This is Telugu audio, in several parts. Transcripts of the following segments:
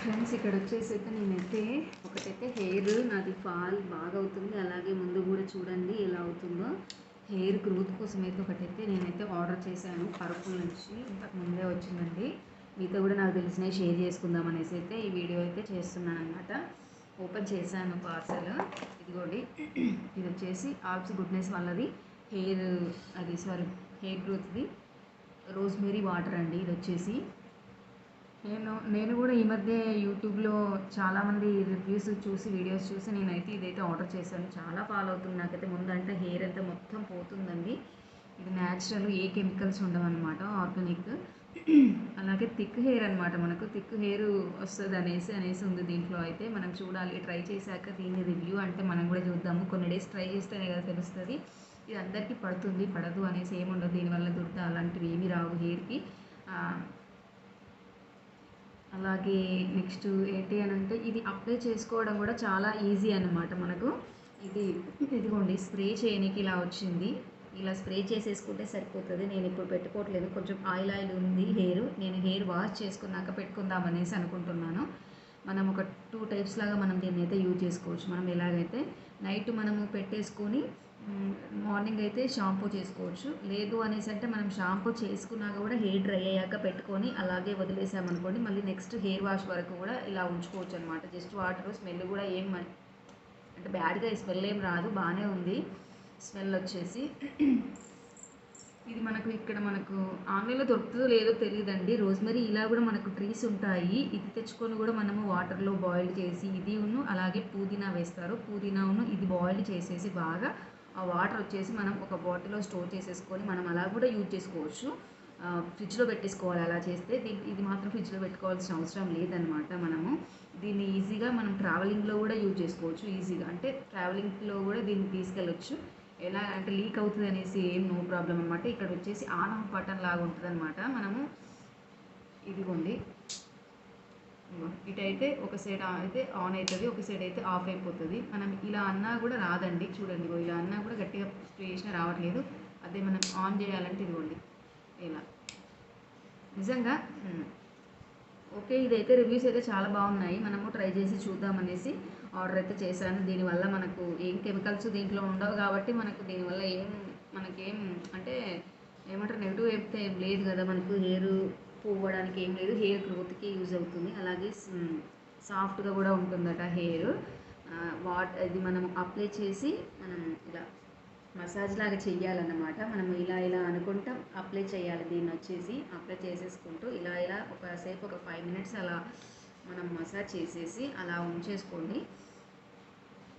ఫ్రెండ్స్ ఇక్కడ వచ్చేసి అయితే నేనైతే ఒకటైతే హెయిర్ నాది ఫాల్ బాగా అవుతుంది అలాగే ముందు కూడా చూడండి ఎలా అవుతుందో. హెయిర్ గ్రోత్ కోసం అయితే ఒకటైతే నేనైతే ఆర్డర్ చేశాను పరుపుల నుంచి. ఇంతకు ముందే వచ్చిందండి. మీతో కూడా నాకు తెలిసినవి షేర్ చేసుకుందాం అనేసి అయితే ఈ వీడియో అయితే చేస్తున్నాను అనమాట ఓపెన్ చేశాను పార్సల్ ఇదిగోండి. ఇది వచ్చేసి ఆల్ప్స్ గుడ్నెస్ వాళ్ళది హెయిర్ అది సారీ హెయిర్ గ్రోత్ది రోజ్మెరీ వాటర్ అండి ఇది వచ్చేసి. నేను నేను కూడా ఈ మధ్య యూట్యూబ్లో చాలామంది రివ్యూస్ చూసి వీడియోస్ చూసి నేనైతే ఇదైతే ఆర్డర్ చేశాను. చాలా ఫాలో అవుతుంది నాకైతే ముందంటే హెయిర్ అయితే మొత్తం పోతుందండి. ఇది న్యాచురల్ ఏ కెమికల్స్ ఉండవన్నమాట ఆర్గానిక్. అలాగే థిక్ హెయిర్ అనమాట మనకు. థిక్ హెయిర్ వస్తుంది అనేసి అనేసి ఉంది దీంట్లో అయితే. మనం చూడాలి. ట్రై చేశాక దీని రివ్యూ అంటే మనం కూడా చూద్దాము. కొన్ని డేస్ ట్రై చేస్తేనే కదా తెలుస్తుంది. ఇది అందరికీ పడుతుంది పడదు అనేసి ఏముండదు. దీనివల్ల దుర్ద అలాంటివి ఏమీ రావు హెయిర్కి. అలాగే నెక్స్ట్ ఏంటి అని అంటే ఇది అప్లై చేసుకోవడం కూడా చాలా ఈజీ అన్నమాట మనకు. ఇది ఇదిగోండి స్ప్రే చేయడానికి ఇలా వచ్చింది. ఇలా స్ప్రే చేసేసుకుంటే సరిపోతుంది. నేను ఇప్పుడు పెట్టుకోవట్లేదు. కొంచెం ఆయిల్ ఆయిల్ ఉంది హెయిర్. నేను హెయిర్ వాష్ చేసుకున్నాక పెట్టుకుందాం అనేసి అనుకుంటున్నాను. మనం ఒక టూ టైప్స్ లాగా మనం దీన్ని అయితే యూజ్ చేసుకోవచ్చు. మనం ఎలాగైతే నైట్ మనము పెట్టేసుకొని మార్నింగ్ అయితే షాంపూ చేసుకోవచ్చు. లేదు అనేసి అంటే మనం షాంపూ చేసుకున్నాక కూడా హెయిర్ డ్రై అయ్యాక పెట్టుకొని అలాగే వదిలేసామనుకోండి మళ్ళీ నెక్స్ట్ హెయిర్ వాష్ వరకు కూడా ఇలా ఉంచుకోవచ్చు అనమాట జస్ట్ వాటర్ స్మెల్ కూడా ఏం అంటే బ్యాడ్గా స్మెల్ ఏం రాదు బాగానే ఉంది. స్మెల్ వచ్చేసి ఇది మనకు ఇక్కడ మనకు ఆన్లైన్లో దొరుకుతుందో లేదో తెలియదండి. రోజ్మెరీ ఇలా కూడా మనకు ట్రీస్ ఉంటాయి. ఇది తెచ్చుకొని కూడా మనము వాటర్లో బాయిల్ చేసి ఇది ఉన్ను అలాగే పుదీనా వేస్తారు. పుదీనాను ఇది బాయిల్ చేసేసి బాగా ఆ వాటర్ వచ్చేసి మనం ఒక బాటిల్లో స్టోర్ చేసేసుకొని మనం అలా కూడా యూజ్ చేసుకోవచ్చు. ఫ్రిడ్జ్లో పెట్టేసుకోవాలి. అలా చేస్తే దీన్ని ఇది మాత్రం ఫ్రిడ్జ్లో పెట్టుకోవాల్సిన అవసరం లేదనమాట మనము. దీన్ని ఈజీగా మనం ట్రావెలింగ్లో కూడా యూజ్ చేసుకోవచ్చు. ఈజీగా అంటే ట్రావెలింగ్లో కూడా దీన్ని తీసుకెళ్ళొచ్చు. ఎలా అంటే లీక్ అవుతుంది అనేసి ఏం నో ప్రాబ్లం అనమాట ఇక్కడ వచ్చేసి ఆన్ ఆఫ్ బటన్ లాగా ఉంటుంది అనమాట మనము. ఇదిగోండి. ఇటైతే ఒక సైడ్ అయితే ఆన్ అవుతుంది ఒక సైడ్ అయితే ఆఫ్ అయిపోతుంది. మనం ఇలా అన్నా కూడా రాదండి. చూడండి ఇలా అన్నా కూడా గట్టిగా స్ప్రే చేసినా రావట్లేదు. అదే మనం ఆన్ చేయాలంటే ఇదిగోండి. ఇలా. నిజంగా? ఓకే ఇదైతే రివ్యూస్ అయితే చాలా బాగున్నాయి. మనము ట్రై చేసి చూద్దామనేసి ఆర్డర్ అయితే చేశాను. దీనివల్ల మనకు ఏం కెమికల్స్ దీంట్లో ఉండవు కాబట్టి మనకు దీనివల్ల ఏం మనకేం అంటే ఏమంటారు నెగిటివ్ అయితే ఏం లేదు కదా మనకు. హెయిర్ పోవడానికి ఏం లేదు. హెయిర్ గ్రోత్కి యూజ్ అవుతుంది. అలాగే సాఫ్ట్గా కూడా ఉంటుందట హెయిర్. వాట్ ఇది మనం అప్లై చేసి మనం ఇలా మసాజ్ లాగా చెయ్యాలన్నమాట. మనం ఇలా ఇలా అనుకుంటాం అప్లై చేయాలి. దీన్ని వచ్చేసి అప్లై చేసేసుకుంటూ ఇలా ఇలా ఒకసేపు ఒక ఫైవ్ మినిట్స్ అలా మనం మసాజ్ చేసేసి అలా ఉంచేసుకోండి.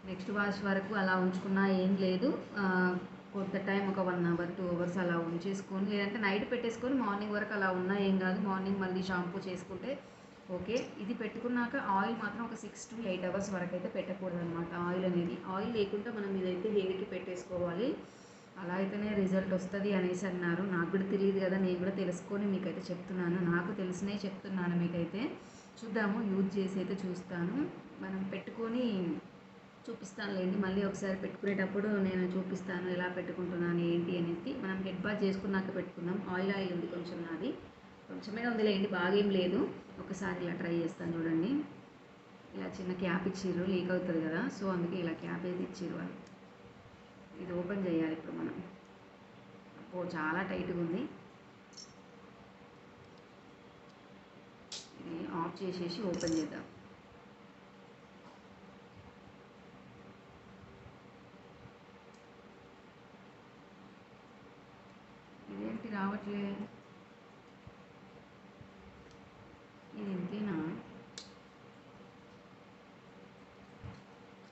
నెక్స్ట్ వాష్ వరకు అలా ఉంచుకున్నా ఏం లేదు. కొంత టైం ఒక వన్ అవర్ టూ అవర్స్ అలా ఉంచేసుకొని లేదంటే నైట్ పెట్టేసుకొని మార్నింగ్ వరకు అలా ఉన్నా ఏం కాదు మార్నింగ్ మళ్ళీ షాంపూ చేసుకుంటే ఓకే. ఇది పెట్టుకున్నాక ఆయిల్ మాత్రం ఒక సిక్స్ టు ఎయిట్ అవర్స్ వరకు అయితే పెట్టకూడదు అనమాట ఆయిల్ అనేది. ఆయిల్ లేకుండా మనం ఇదైతే హెయిర్కి పెట్టేసుకోవాలి. అలా అయితేనే రిజల్ట్ వస్తుంది అనేసి అన్నారు. నాకు కూడా తెలియదు కదా నేను కూడా తెలుసుకొని మీకైతే చెప్తున్నాను. నాకు తెలిసినవి చెప్తున్నాను మీకైతే. చూద్దాము యూజ్ చేసి అయితే చూస్తాను. మనం పెట్టుకొని చూపిస్తానులేండి. మళ్ళీ ఒకసారి పెట్టుకునేటప్పుడు నేను చూపిస్తాను ఎలా పెట్టుకుంటున్నాను ఏంటి అనేది మనం హెడ్ బాత్ చేసుకున్నాక పెట్టుకుందాం ఆయిల్ ఆయిల్ ఉంది కొంచెం నాది. కొంచెమే ఉందిలేండి బాగా లేదు. ఒకసారి ఇలా ట్రై చేస్తాను చూడండి. ఇలా చిన్న క్యాప్ ఇచ్చిర్రు లీక్ అవుతుంది కదా. సో అందుకే ఇలా క్యాప్ అయితే ఇచ్చిర్రు వాళ్ళు. ఇది ఓపెన్ చేయాలి ఇప్పుడు మనం. అప్పుడు చాలా టైట్గా ఉంది. ఇది ఆఫ్ చేసేసి ఓపెన్ చేద్దాం. ఇదేంటి రావట్లే. ఇది ఇంతేనా?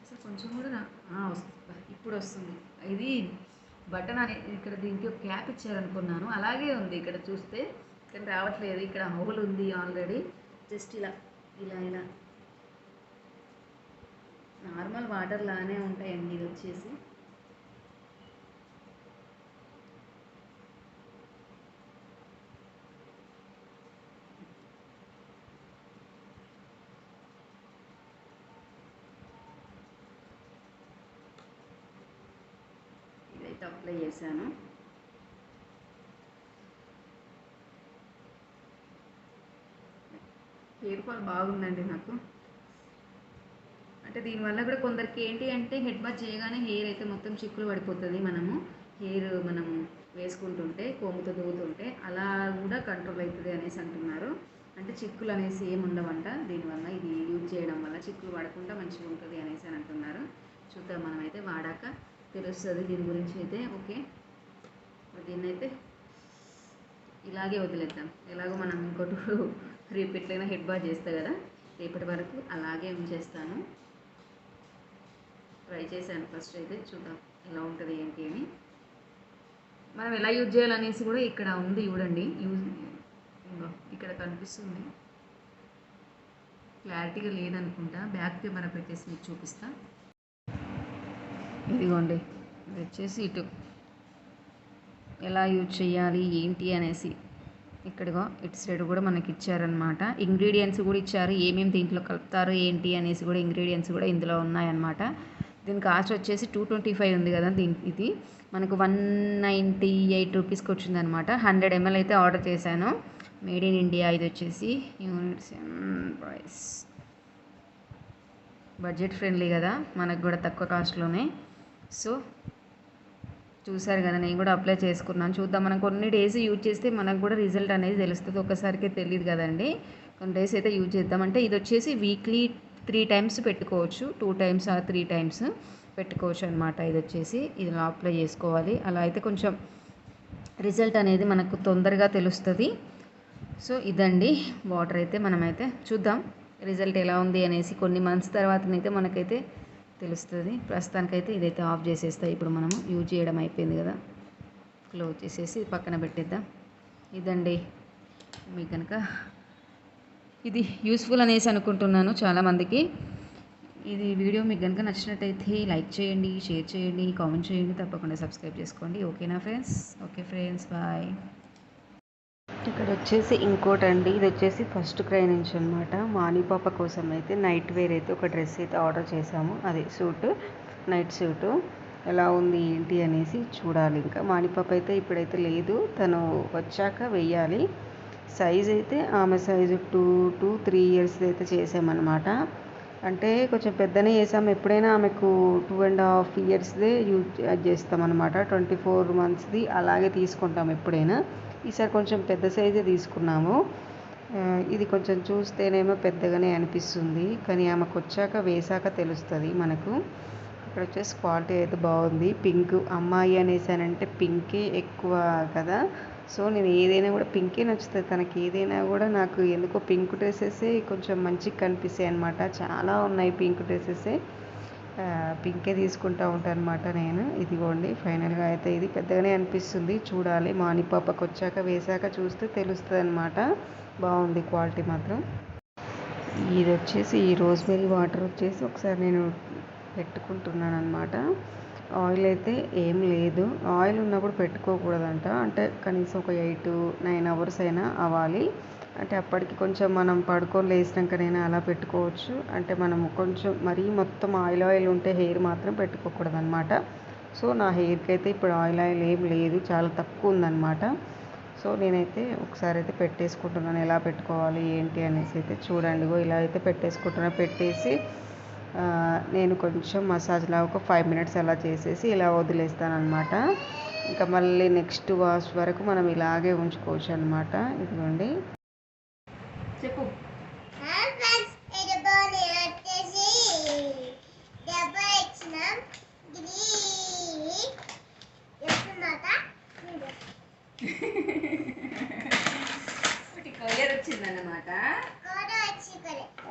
అసలు కొంచెం కూడా రా. వస్తుంది ఇప్పుడు వస్తుంది. ఇది బటన్ అనే ఇక్కడ దీనికి ఒక క్యాప్ ఇచ్చారనుకున్నాను. అలాగే ఉంది ఇక్కడ చూస్తే. కానీ రావట్లేదు. ఇక్కడ హోల్ ఉంది ఆల్రెడీ. జస్ట్ ఇలా ఇలా ఇలా. నార్మల్ వాటర్ లానే ఉంటాయండి ఇది వచ్చేసి ఇదైతే అప్లై చేశాను. హెయిర్ ఫాల్ బాగుందండి నాకు. అంటే దీనివల్ల కూడా కొందరికి ఏంటి అంటే హెడ్ బాత్ చేయగానే హెయిర్ అయితే మొత్తం చిక్కులు పడిపోతుంది మనము. హెయిర్ మనము వేసుకుంటుంటే కోముతో దూగుతుంటే అలా కూడా కంట్రోల్ అవుతుంది అనేసి అంటున్నారు. అంటే చిక్కులు అనేసి ఏమి ఉండవంట. దీనివల్ల ఇది యూజ్ చేయడం వల్ల చిక్కులు పడకుండా మంచిగా ఉంటుంది అనేసి అని అంటున్నారు. చూద్దాం మనమైతే వాడాక తెలుస్తుంది దీని గురించి అయితే ఓకే? దీన్ని అయితే ఇలాగే వదిలేద్దాం. ఎలాగో మనం ఇంకోటి రిపీట్లైనా హెడ్ బాత్ చేస్తా కదా రేపటి వరకు అలాగే ఉంచేస్తాను. ట్రై చేశాను ఫస్ట్ అయితే చూద్దాం ఎలా ఉంటుంది ఏంటి అని. మనం ఎలా యూజ్ చేయాలనేసి కూడా ఇక్కడ ఉంది చూడండి. యూజ్ ఇక్కడ కనిపిస్తుంది. క్లారిటీగా లేదనుకుంటా. బ్యాక్ కెమెరా పెట్టేసి మీకు చూపిస్తాను ఇదిగోండి ఇది వచ్చేసి ఇటు. ఎలా యూజ్ చేయాలి ఏంటి అనేసి. ఇక్కడిగో ఇటు సైడ్ కూడా మనకి ఇచ్చారనమాట ఇంగ్రీడియంట్స్ కూడా ఇచ్చారు ఏమేమి దీంట్లో కలుపుతారు ఏంటి అనేసి కూడా ఇంగ్రీడియంట్స్ కూడా ఇందులో ఉన్నాయన్నమాట. దీని కాస్ట్ వచ్చేసి టూ ట్వంటీ ఫైవ్ ఉంది కదా దీని ఇది. మనకు వన్ నైంటీ ఎయిట్ రూపీస్కి వచ్చిందనమాట హండ్రెడ్ ఎంఎల్ అయితే ఆర్డర్ చేశాను. మేడ్ ఇన్ ఇండియా ఇది వచ్చేసి. Units price. బడ్జెట్ ఫ్రెండ్లీ కదా మనకు కూడా తక్కువ కాస్ట్లోనే. సో చూసారు కదా నేను కూడా అప్లై చేసుకున్నాను. చూద్దాం మనం కొన్ని డేస్ యూజ్ చేస్తే మనకు కూడా రిజల్ట్ అనేది తెలుస్తుంది. ఒక్కసారికి తెలియదు కదండి. కొన్ని డేస్ అయితే యూజ్ చేద్దాం. అంటే ఇది వచ్చేసి వీక్లీ త్రీ టైమ్స్ పెట్టుకోవచ్చు. టూ టైమ్స్ ఆ త్రీ టైమ్స్ పెట్టుకోవచ్చు అనమాట ఇది వచ్చేసి ఇది అప్లై చేసుకోవాలి. అలా అయితే కొంచెం రిజల్ట్ అనేది మనకు తొందరగా తెలుస్తుంది. సో ఇదండి. వాటర్ అయితే మనమైతే చూద్దాం. రిజల్ట్ ఎలా ఉంది అనేసి కొన్ని మంత్స్ తర్వాతనైతే మనకైతే తెలుస్తుంది. ప్రస్తుతానికైతే ఇదైతే ఆఫ్ చేసేస్తా. ఇప్పుడు మనము యూజ్ చేయడం అయిపోయింది కదా. క్లోజ్ చేసేసి పక్కన పెట్టేద్దాం. ఇదండి. మీకు కనుక ఇది యూస్ఫుల్ అనేసి అనుకుంటున్నాను చాలామందికి. ఇది వీడియో మీకు కనుక నచ్చినట్టయితే లైక్ చేయండి షేర్ చేయండి కామెంట్ చేయండి. తప్పకుండా సబ్స్క్రైబ్ చేసుకోండి. ఓకేనా ఫ్రెండ్స్? Okay friends. బాయ్. ఇక్కడ వచ్చేసి ఇంకోటి అండి ఇది వచ్చేసి ఫస్ట్ క్రై నుంచి అనమాట మాని పాప కోసం అయితే నైట్ వేర్ అయితే ఒక డ్రెస్ అయితే ఆర్డర్ చేశాము. అదే సూట్ నైట్ సూట్. ఎలా ఉంది ఏంటి అనేసి చూడాలి ఇంకా. మాని పాప అయితే ఇప్పుడైతే లేదు తను వచ్చాక వెయ్యాలి. సైజ్ అయితే ఆమె size two two three years అయితే చేసామన్నమాట. అంటే కొంచెం పెద్దనే చేసాము ఎప్పుడైనా ఆమెకు టూ అండ్ హాఫ్ ఇయర్స్దే యూజ్ చేస్తాం అనమాట ట్వంటీ ఫోర్ మంత్స్ది అలాగే తీసుకుంటాం ఎప్పుడైనా. ఈసారి కొంచెం పెద్ద సైజే తీసుకున్నాము. ఇది కొంచెం చూస్తేనేమో పెద్దగానే అనిపిస్తుంది. కానీ ఆమెకు వచ్చాక వేసాక తెలుస్తుంది మనకు. ఇక్కడ వచ్చేసి క్వాలిటీ అయితే బాగుంది. పింక్ అమ్మాయి అనేసానంటే పింకే ఎక్కువ కదా. సో నేను ఏదైనా కూడా పింకే నచ్చుతుంది. తనకి ఏదైనా కూడా నాకు ఎందుకో పింక్ డ్రెస్సెసే కొంచెం మంచిగా కనిపిస్తాయి అనమాట చాలా ఉన్నాయి పింక్ డ్రెస్సెసే. పింకే తీసుకుంటా ఉంటాను అనమాట నేను. ఇదిగోండి ఫైనల్గా అయితే ఇది పెద్దగానే అనిపిస్తుంది. చూడాలి మాని పాపకు వచ్చాక వేసాక చూస్తే తెలుస్తుంది అనమాట బాగుంది క్వాలిటీ మాత్రం. ఇది వచ్చేసి ఈ రోజ్మెరీ వాటర్ వచ్చేసి ఒకసారి నేను పెట్టుకుంటున్నాను అనమాట ఆయిల్ అయితే ఏం లేదు. ఆయిల్ ఉన్నప్పుడు పెట్టుకోకూడదంట. అంటే కనీసం ఒక ఎయిట్ నైన్ అవర్స్ అయినా అవ్వాలి. అంటే అప్పటికి కొంచెం మనం పడుకొని లేచినాకనైనా అలా పెట్టుకోవచ్చు. అంటే మనం కొంచెం మరీ మొత్తం ఆయిల్ ఆయిల్ ఉంటే హెయిర్ మాత్రం పెట్టుకోకూడదు అనమాట సో నా హెయిర్కి అయితే ఇప్పుడు ఆయిల్ ఆయిల్ ఏం లేదు. చాలా తక్కువ ఉందన్నమాట. సో నేనైతే ఒకసారి అయితే పెట్టేసుకుంటున్నాను. ఎలా పెట్టుకోవాలి ఏంటి అనేసి అయితే చూడండిగో ఇలా అయితే పెట్టేసుకుంటున్నా. పెట్టేసి నేను కొంచెం మసాజ్ లా ఒక ఫైవ్ మినిట్స్ అలా చేసేసి ఇలా వదిలేస్తాను అనమాట ఇంకా మళ్ళీ నెక్స్ట్ వాష్ వరకు మనం ఇలాగే ఉంచుకోవచ్చు అనమాట ఇదిగోండి. చెప్పు. ఫ్రెండ్స్ ఇది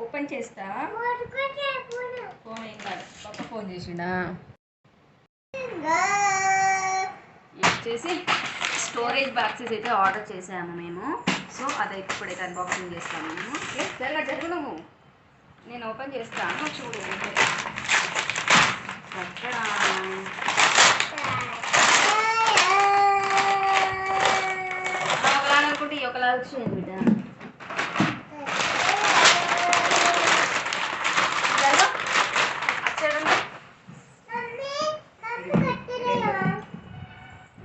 ఓపెన్ చేస్తా. ఫోన్ ఏం కాదు. పక్క ఫోన్ చేసిండా? వచ్చేసి స్టోరేజ్ బాక్సెస్ అయితే ఆర్డర్ చేసాము మేము. సో అదే ఇప్పుడైతే అన్బాక్సింగ్ చేస్తాము మేము. ఓకే జరగ జరుగు నువ్వు నేను ఓపెన్ చేస్తాను చూడు. ఎక్కడ? ఒకలా అనుకుంటే ఈ ఒకలా వచ్చింది బిడ్డ జరుగు అటు సైడ్ ఉండు. మమ్మీ మమ్మీ కట్టలేవా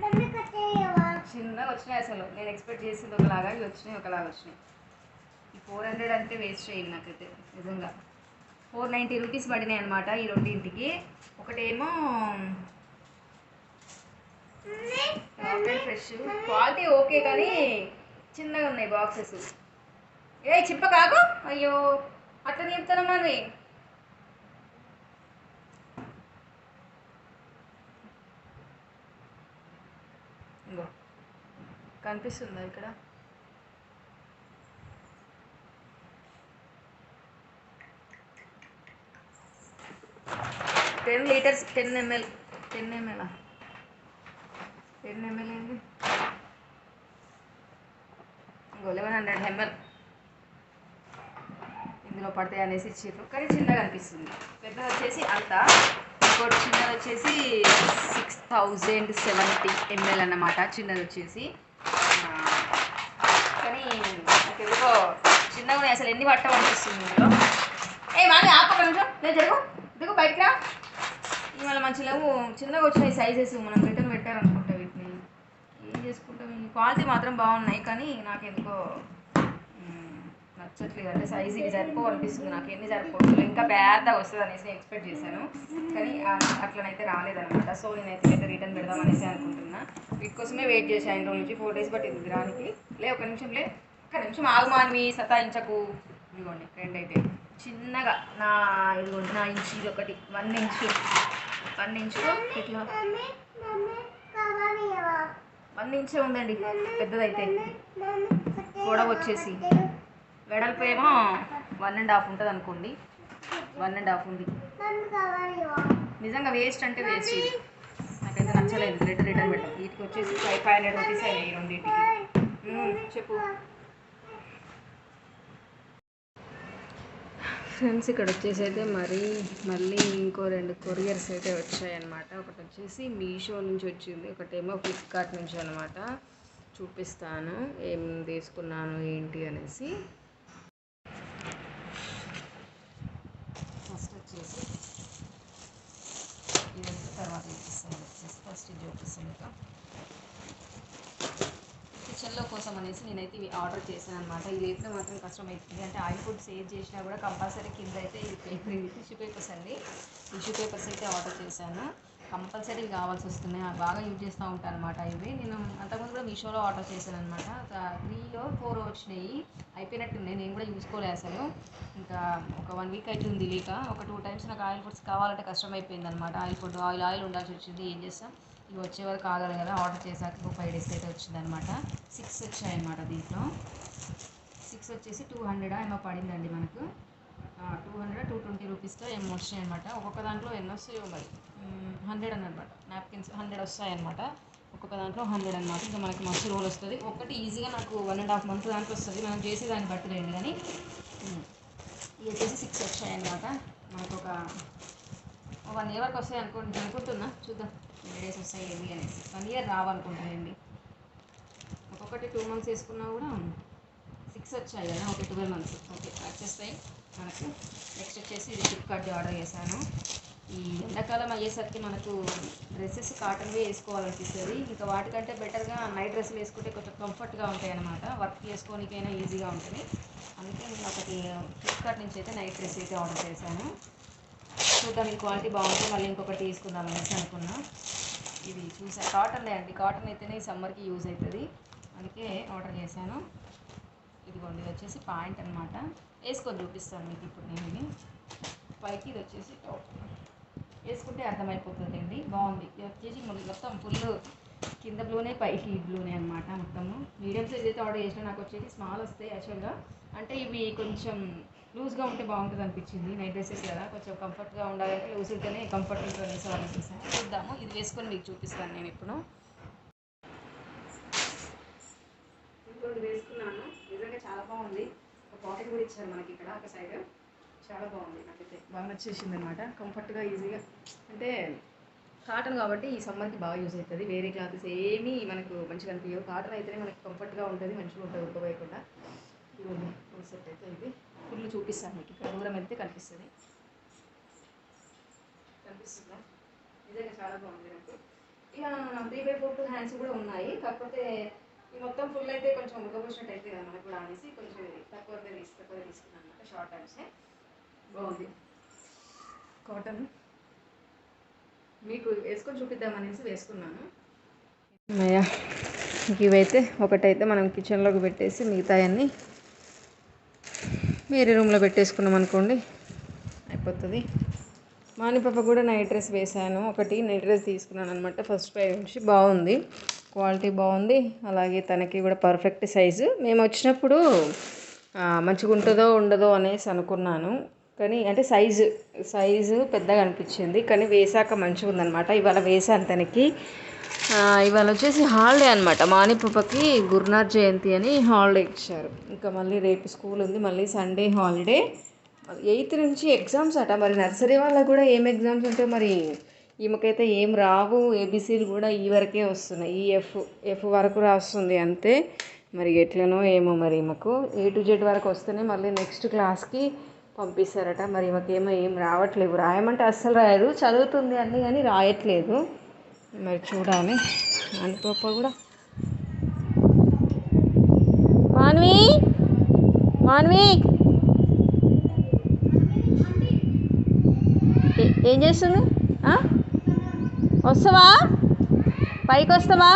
మమ్మీ కట్టలేవా చిన్నగా వచ్చినాయి అసలు నేను ఎక్స్పెక్ట్ చేసింది ఒకలాగా ఇవి వచ్చినాయి ఒకలాగా వచ్చినాయి. ఈ ఫోర్ హండ్రెడ్ అంటే వేస్ట్ చేయండి నాకైతే నిజంగా. ఫోర్ నైంటీ రూపీస్ పడినాయి అనమాట ఈ రెండింటికి. ఒకటేమో ఫ్రెష్ క్వాలిటీ ఓకే కానీ చిన్నగా ఉన్నాయి బాక్సెస్ ఏ చిప్ప కాకు. అయ్యో అట్లా చెప్తాను మరి ఇంకో కనిపిస్తుందా ఇక్కడ? Ten litres ten ML ten ML ten ML ఏంటి ఇంకో లెవెన్ హండ్రెడ్ ఎంఎల్. ఇందులో పడతాయి అనేసి ఇచ్చారు కానీ చిన్నగా అనిపిస్తుంది. పెద్దది వచ్చేసి అంత. ఇంకోటి చిన్నది వచ్చేసి సిక్స్ థౌజండ్ సెవెంటీ ఎంఎల్ అన్నమాట. చిన్నది వచ్చేసి. కానీ నాకు ఎందుకో చిన్నగా ఉన్నాయి. అసలు ఎన్ని పట్టం అనిపిస్తుంది ఇందులో. ఏ మాది ఆపక నిమిషం. నేను జరుగు. దిగు బయటకు రా. ఇవాళ మంచి లేవు చిన్నగా వచ్చినాయి సైజెస్ మనం రిటర్న్ పెట్టారనుకుంటా వీటిని. ఏం చేసుకుంటాం? క్వాలిటీ మాత్రం బాగున్నాయి కానీ నాకు ఎందుకో నచ్చట్లేదు. అంటే సైజ్ ఇవి సరిపో అనిపిస్తుంది నాకు ఎన్ని సరిపోతుంది ఇంకా పెద్దగా వస్తుంది అనేసి నేను ఎక్స్పెక్ట్ చేశాను. కానీ అట్లనైతే రాలేదనమాట సో నేనైతే అయితే రిటర్న్ పెడదాం అనేసి అనుకుంటున్నా. వీటి కోసమే వెయిట్ చేశాను ఇంట్లో నుంచి. ఫోర్ డేస్ పట్టింది రానికి. లే ఒక నిమిషం లే. ఒక నిమిషం ఆగుమాన్వి సతాయించకు. ఇదిగోండి రెండు అయితే. చిన్నగా నా ఇదిగోండి నా ఇంచు ఇది ఒకటి. వన్ ఇంచు వన్ ఇంచు ఇట్లా వన్ ఇంచే ఉందండి. పెద్దదైతే. గొడవ వచ్చేసి. వెడల్పు ఏమో వన్ అండ్ హాఫ్ ఉంటుంది అనుకోండి. వన్ అండ్ హాఫ్ ఉంది. నిజంగా వేస్ట్ అంటే వేస్ట్ ఇది. నాకైతే నచ్చలేదు. రిటర్న్ రిటర్న్ పెట్టాం వీటికి వచ్చేసి ఫైవ్ ఫైవ్ హండ్రెడ్ రూపీస్ అయినాయి ఈ రెండింటికి. చెప్పు. ఫ్రెండ్స్ ఇక్కడ వచ్చేసి అయితే మరి మళ్ళీ ఇంకో రెండు కొరియర్స్ అయితే వచ్చాయన్నమాట. ఒకటి వచ్చేసి మీషో నుంచి వచ్చింది. ఒకటేమో ఫ్లిప్కార్ట్ నుంచి అనమాట చూపిస్తాను. ఏం తీసుకున్నాను ఏంటి అనేసి ఫస్ట్ వచ్చేసి ఇది తర్వాత చూపిస్తాను వచ్చేసి ఫస్ట్ ఇది చూపిస్తాను ఇక కిచెన్లో కోసం అనేసి నేనైతే ఇవి ఆర్డర్ చేశాను అనమాట ఈ రేట్లో మాత్రం కష్టం అవుతుంది అంటే ఆయిల్ ఫుడ్ సేవ్ చేసినా కూడా కంపల్సరీ కింద అయితే ఈ పేపర్ టిష్యూ పేపర్స్ అండి. టిష్యూ పేపర్స్ అయితే ఆర్డర్ చేశాను. కంపల్సరీ కావాల్సి వస్తున్నాయి బాగా యూజ్ చేస్తూ ఉంటాను అనమాట ఇవి. నేను అంతకుముందు కూడా మీషోలో ఆర్డర్ చేశాను అనమాట త్రీలో ఫోర్ వచ్చినాయి. అయిపోయినట్టున్నాయి. నేను కూడా చూసుకోలేదు అసలు. ఇంకా ఒక వన్ వీక్ అవుతుంది లేక. ఒక టూ టైమ్స్ నాకు ఆయిల్ ఫుడ్స్ కావాలంటే కష్టం అయిపోయింది అనమాట ఆయిల్ ఫుడ్ ఆయిల్ ఆయిల్ ఉండాల్సి వచ్చింది. ఏం చేస్తాం? ఇవి వచ్చే వరకు ఆగాలి కదా. ఆర్డర్ చేశాక ఒక ఫైవ్ డేస్ అయితే వచ్చిందనమాట సిక్స్ వచ్చాయన్నమాట దీంట్లో. సిక్స్ వచ్చేసి టూ హండ్రెడ్ ఏమో పడిందండి మనకు. టూ హండ్రెడ్ టూ ట్వంటీ రూపీస్తో ఏమో వచ్చినాయి అనమాట ఒక్కొక్క దాంట్లో ఎన్ని వస్తాయో మరి? హండ్రెడ్ అనమాట నాప్కిన్స్ హండ్రెడ్ వస్తాయన్నమాట ఒక్కొక్క దాంట్లో హండ్రెడ్ అనమాట ఇంకా మనకి మస్తు రోల్ వస్తుంది. ఒకటి ఈజీగా నాకు వన్ అండ్ హాఫ్ మంత్ దాంట్లో వస్తుంది. మనం చేసే దాన్ని బట్టి లేదు కానీ. ఉమ్, ఇవి వచ్చేసి సిక్స్ వచ్చాయన్నమాట మనకు ఒక వన్ ఇయర్ వరకు వస్తాయి అనుకుంటు అనుకుంటున్నా. చూద్దాం. డేస్ వస్తాయి ఏంటి అనేసి వన్ ఇయర్ రావాలనుకుంటున్నాయండి ఒక్కొక్కటి టూ మంత్స్ వేసుకున్నా కూడా సిక్స్ వచ్చాయి కదా ఓకే ట్వెల్వ్ మంత్స్ ఓకే వచ్చేస్తాయి మనకు నెక్స్ట్ వచ్చేసి ఇది ఫ్లిప్కార్ట్ ఆర్డర్ చేశాను. ఈ ఎండాకాలం అయ్యేసరికి మనకు డ్రెస్సెస్ కాటన్వే వేసుకోవాలనిపిస్తుంది. ఇంకా వాటికంటే బెటర్గా నైట్ డ్రెస్సులు వేసుకుంటే కొంచెం కంఫర్ట్గా ఉంటాయి అన్నమాట వర్క్ చేసుకోనికైనా ఈజీగా ఉంటుంది. అందుకే నేను ఒకటి ఫ్లిప్కార్ట్ నుంచి అయితే నైట్ డ్రెస్ అయితే ఆర్డర్ చేశాను. చూద్దాం ఈ క్వాలిటీ బాగుంటే మళ్ళీ ఇంకొకటి తీసుకుందాం అనేసి అనుకున్నా. ఇది చూసా కాటన్లే అండి. కాటన్ అయితేనే సమ్మర్కి యూజ్ అవుతుంది అందుకే ఆర్డర్ చేశాను. ఇదిగోండి ఇది వచ్చేసి పాయింట్ అనమాట వేసుకొని చూపిస్తాను మీకు ఇప్పుడు నేను ఇది. పైకి ఇది వచ్చేసి టాప్. వేసుకుంటే అర్థమైపోతుంది అండి బాగుంది. ఇది వచ్చేసి మొత్తం ఫుల్ కింద బ్లూనే పైకి బ్లూనే అనమాట మొత్తము. మీడియం సైజ్ అయితే ఆర్డర్ చేసిన నాకు వచ్చేసి స్మాల్ వస్తాయి యాక్చువల్గా అంటే ఇవి కొంచెం లూజ్గా ఉంటే బాగుంటుంది అనిపించింది. నైట్ డ్రెస్సెస్ కదా కొంచెం కంఫర్ట్గా ఉండాలంటే లూజ్ ఉంటేనే కంఫర్ట్ ఉంటుంది ఆర్డర్ చేశాను చూద్దాము. ఇది వేసుకొని మీకు చూపిస్తాను నేను ఇప్పుడు. ఇంకోటి వేసుకున్నాను. నిజంగా చాలా బాగుంది. ఒక పాకెట్ కూడా ఇచ్చారు మనకి ఇక్కడ ఒక సైడ్ చాలా బాగుంది నాకైతే. బాగా నచ్చేసింది అనమాట కంఫర్ట్గా ఈజీగా అంటే కాటన్ కాబట్టి ఈ సమ్మర్కి బాగా యూజ్ అవుతుంది. వేరే క్లాత్స్ ఏమీ మనకు మంచిగా అనిపించవు. కాటన్ అయితేనే మనకి కంఫర్ట్గా ఉంటుంది మంచిగా ఉంటుంది ఉడకవేయకుండా సెట్ అయితే ఇది. ఫుల్ చూపిస్తాను మీకు. ఇక్కడ దూరం వెళ్తే కనిపిస్తుంది. కనిపిస్తుందా? నిజంగా చాలా బాగుంది నాకు. ఇక three by four two hands కూడా ఉన్నాయి. కాకపోతే ఈ మొత్తం ఫుల్ అయితే కొంచెం ఉడకపోసినట్టు అయితే కదా మనకు కూడా అనేసి కొంచెం తక్కువ తీసుకు తక్కువ తీసుకున్నాను అనమాట షార్ట్ హ్యాండ్సే బాగుంది. కాటన్ మీకు వేసుకొని చూపిద్దామనేసి వేసుకున్నాను. అయ్యా ఇవైతే ఒకటైతే మనం కిచెన్లోకి పెట్టేసి మిగతాయన్నీ వేరే రూమ్లో పెట్టేసుకున్నాం అనుకోండి అయిపోతుంది. మానిపాప కూడా నైట్ డ్రెస్ వేశాను. ఒకటి నైట్ డ్రెస్ తీసుకున్నాను అనమాట ఫస్ట్ ప్రైజ్ నుంచి బాగుంది. క్వాలిటీ బాగుంది. అలాగే తనకి కూడా పర్ఫెక్ట్ సైజు. మేము వచ్చినప్పుడు మంచిగా ఉంటుందో ఉండదో అనేసి అనుకున్నాను. కానీ అంటే సైజు సైజు పెద్దగా అనిపించింది. కానీ వేసాక మంచిగా ఉందన్నమాట ఇవాళ వేసాను తనకి ఇవాళ వచ్చేసి హాలిడే అనమాట మానిపాపకి గురునాథ్ జయంతి అని హాలిడే ఇచ్చారు. ఇంకా మళ్ళీ రేపు స్కూల్ ఉంది. మళ్ళీ సండే హాలిడే. ఎయిత్ నుంచి ఎగ్జామ్స్ అట. మరి నర్సరీ వాళ్ళకు కూడా ఏం ఎగ్జామ్స్ ఉంటే మరి ఈమెకైతే ఏం రావు. ఏబీసీలు కూడా ఈ వరకే వస్తున్నాయి. ఈ ఎఫ్ ఎఫ్ వరకు రాస్తుంది అంతే. మరి ఎట్లనో ఏమో మరి ఈమెకు. ఏ టు జెడ్ వరకు వస్తేనే మళ్ళీ నెక్స్ట్ క్లాస్కి పంపిస్తారట. మరి ఈమెకేమో ఏం రావట్లేదు రాయమంటే అస్సలు రాయదు. చదువుతుంది అన్ని కానీ రాయట్లేదు. మరి చూడాలి. అనిపప్ప కూడా. మాన్వి! మాన్వి! ఏం చేస్తుంది వస్తావా పైకి వస్తావా?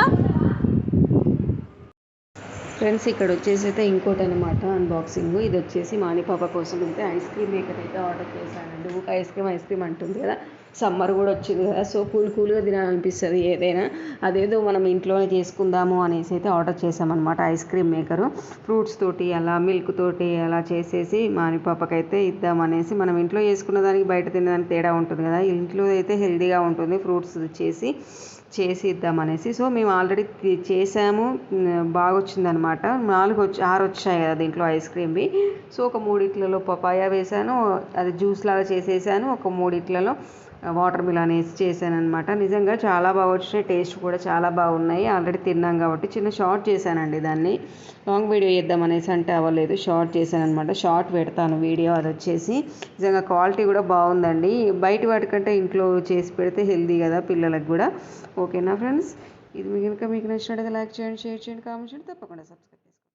ఫ్రెండ్స్ ఇక్కడ వచ్చేసి అయితే ఇంకోటి అనమాట అన్బాక్సింగ్ ఇది వచ్చేసి మానిపాప కోసం అయితే ఐస్ క్రీమ్ మేకర్ అయితే ఆర్డర్ చేశానండి. ఊక ఐస్ క్రీమ్ ఐస్ క్రీమ్ అంటుంది కదా. సమ్మర్ కూడా వచ్చింది కదా. సో కూల్ కూల్గా తినాలనిపిస్తుంది ఏదైనా. అదేదో మనం ఇంట్లోనే చేసుకుందాము అనేసి అయితే ఆర్డర్ చేసామన్నమాట ఐస్ క్రీమ్ మేకరు. ఫ్రూట్స్ తోటి అలా మిల్క్ తోటి అలా చేసేసి మానిపాపకైతే ఇద్దామనేసి మనం ఇంట్లో చేసుకున్న దానికి బయట తినడానికి తేడా ఉంటుంది కదా. ఇంట్లో అయితే హెల్తీగా ఉంటుంది. ఫ్రూట్స్ చేసి చేసి ఇద్దామనేసి సో మేము ఆల్రెడీ చేసాము. బాగొచ్చిందనమాట. బాగా వచ్చిందనమాట నాలుగు వచ్చి ఆరు వచ్చాయి కదా దీంట్లో ఐస్ క్రీమ్వి. సో ఒక మూడిట్లలో పపాయా వేసాను అది జ్యూస్ లాగా చేసేసాను. ఒక మూడిట్లలో వాటర్ మిలాన్ వేసి చేశాను అనమాట నిజంగా చాలా బాగా వచ్చినాయి. టేస్ట్ కూడా చాలా బాగున్నాయి. ఆల్రెడీ తిన్నాం కాబట్టి చిన్న షార్ట్ చేశానండి దాన్ని. లాంగ్ వీడియో చేద్దామనేసి అంటే అవ్వలేదు. షార్ట్ చేశాను అనమాట షార్ట్ పెడతాను వీడియో అది వచ్చేసి. నిజంగా క్వాలిటీ కూడా బాగుందండి. బయట వాటికంటే ఇంట్లో చేసి పెడితే హెల్దీ కదా పిల్లలకు కూడా. ఓకేనా ఫ్రెండ్స్? ఇది మీకు కనుక మీకు నచ్చినట్లయితే లైక్ చేయండి షేర్ చేయండి కామెంట్ చేయండి. తప్పకుండా సబ్స్క్రైబ్